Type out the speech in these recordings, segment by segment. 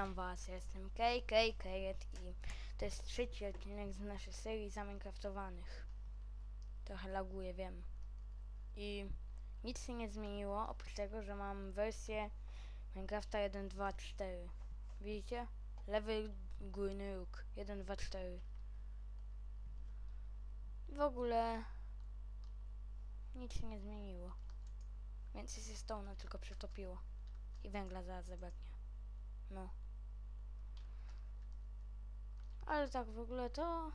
Witam was, jestem KK Kajet i to jest trzeci odcinek z naszej serii Zaminecraftowanych. Trochę laguje, wiem. I nic się nie zmieniło, oprócz tego, że mam wersję Minecrafta 1.2.4. Widzicie? Lewy górny róg 1.2.4. W ogóle nic się nie zmieniło. Więc jest stone tylko przetopiło. I węgla zaraz zabraknie. No. Ale tak w ogóle to...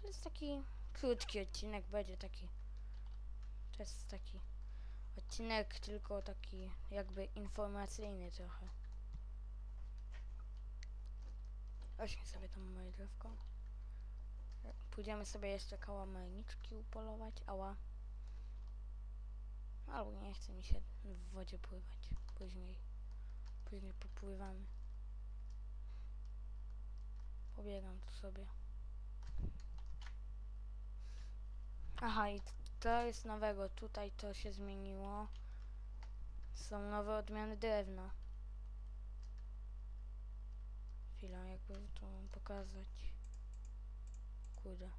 To jest taki krótki odcinek, będzie taki... To jest taki odcinek tylko taki jakby informacyjny trochę. Weźmy sobie tam moje drewko. Pójdziemy sobie jeszcze kałamarniczki upolować. Ała. Albo nie chce mi się w wodzie pływać. Później. Później popływamy. Pobiegam tu sobie. Aha, i to jest nowego. Tutaj to się zmieniło. Są nowe odmiany drewna. Chwila, jakby to wam pokazać. Kurde.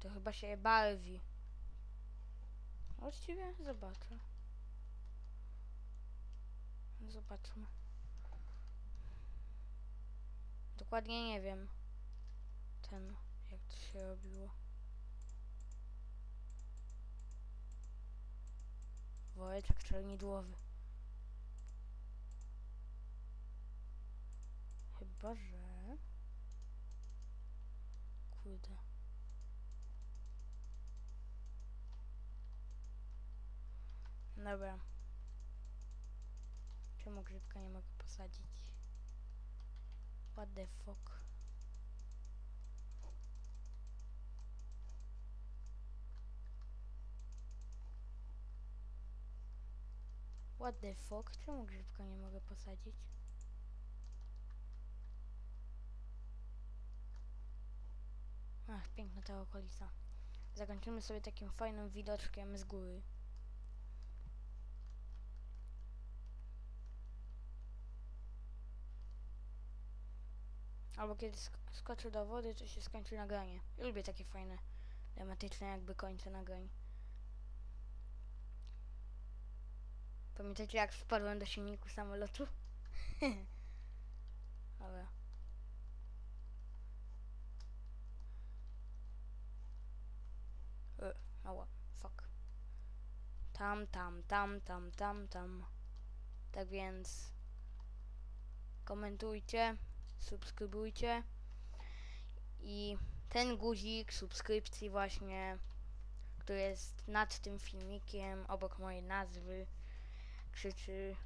To chyba się je barwi. Właściwie zobaczę. Zobaczmy. Dokładnie nie wiem. Ten, jak to się robiło. Woreczek czernidłowy. Chyba, że... Kurde. Dobra. Czemu grzybka nie mogę posadzić? What the fuck? What the fuck? Czemu grzybka nie mogę posadzić? Ach, piękna ta okolica. Zakończymy sobie takim fajnym widoczkiem z góry. Albo kiedy sk do wody, to się skończy nagranie. Lubię takie fajne, dramatyczne jakby końce nagrań. Pamiętacie jak wpadłem do silniku samolotu? Dobra. E, ała, fuck. Tam, tam, tam, tam, tam, tam. Tak więc komentujcie, subskrybujcie i ten guzik subskrypcji właśnie, który jest nad tym filmikiem, obok mojej nazwy, krzyczy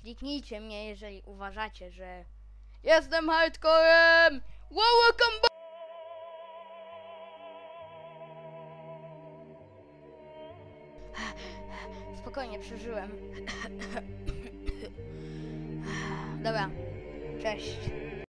kliknijcie mnie, jeżeli uważacie, że jestem hardcorem! Wow, welcome! Spokojnie, przeżyłem. Dobra, cześć.